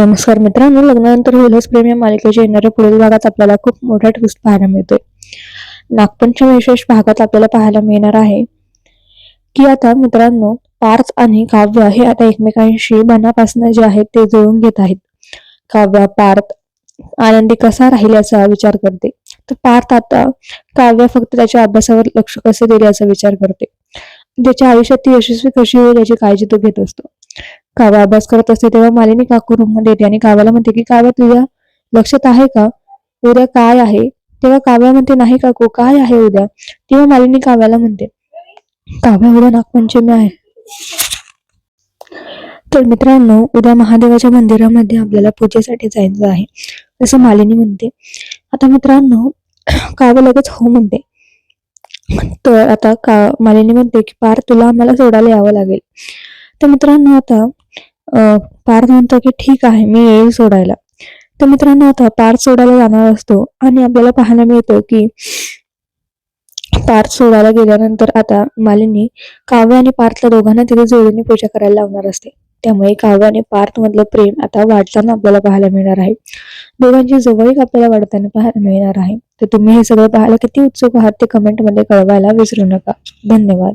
नमस्कार मित्रांनो लग्नानंतर होईलच प्रेम या मालिकेच्या येणाऱ्या पुढील भागात आपल्याला खूप मोठा ट्विस्ट पाहायला मिळतोय. नागपंचमी विशेष भागात आपल्याला पाहायला मिळणार आहे की आता मित्रांनो पार्थ आणि काव्य हे आता एकमेकांशी मनापासून जे आहेत ते जुळून घेत आहेत. काव्य पार्थ आनंदी कसा राहील याचा विचार करते. तर पार्थ आता काव्य फक्त त्याच्या अभ्यासावर लक्ष कसे देईल याचा विचार करते. त्याच्या आयुष्यात ती यशस्वी कशी होईल याची काळजी तो घेत असतो. कावा अभ्यास करत असते तेव्हा मालिनी काकू रूममध्ये येते आणि काव्याला म्हणते की काव्या तुझ्या लक्षात आहे का? उद्या काय आहे? तेव्हा काव्या म्हणते नाही काकू काय आहे उद्या? तेव्हा मालिनी काव्याला म्हणते काव्या उद्या नागपंचमी आहे. तर मित्रांनो उद्या महादेवाच्या मंदिरामध्ये आपल्याला पूजेसाठी जायचं आहे असं मालिनी म्हणते. आता मित्रांनो काव्य लगेच हो म्हणते. तर आता का मालिनी म्हणते की पार तुला आम्हाला सोडायला यावं लागेल. तर मित्रांनो आता पार पार्थ म्हणतो की ठीक आहे मी येईल सोडायला. तर मित्रांनो आता पार सोडायला जाणार असतो आणि आपल्याला पाहायला मिळतं की पार्थ सोडायला गेल्यानंतर आता मालिनी काव्य आणि पार्थला दोघांना तिथे जोडीने पूजा करायला लावणार असते. त्यामुळे काव्य आणि पार्थ मधलं प्रेम आता वाढताना आपल्याला पाहायला मिळणार आहे. दोघांची जवळीक आपल्याला वाढताना पाहायला मिळणार आहे. तर तुम्ही हे सगळं पाहायला किती उत्सुक आहात ते कमेंटमध्ये कळवायला विसरू नका. धन्यवाद.